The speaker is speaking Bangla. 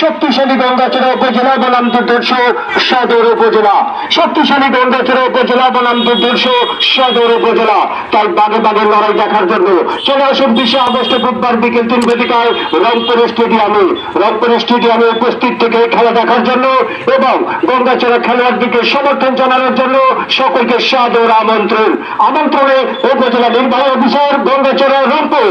শক্তিশালী গঙ্গাচড়া উপজেলা বনাম দুর্দর্শ সদর উপজেলা। শক্তিশালী গঙ্গাচড়া উপজেলা বনাম দুর্দর্শ সদর উপজেলা। তাই বাগে বাগে লড়াই দেখার জন্য চলে আসুন বিশে আগস্ট বুধবার বিকেল তিন ঘটিকায় রংপুর স্টেডিয়ামে। রংপুর স্টেডিয়ামে উপস্থিত থেকে খেলা দেখার জন্য এবং গঙ্গাচড়া খেলোয়াড়দেরকে সমর্থন জানানোর জন্য সকলকে সাদর আমন্ত্রণ। আমন্ত্রণে উপজেলা নির্বাহী অফিসার গঙ্গাচড়া রংপুর।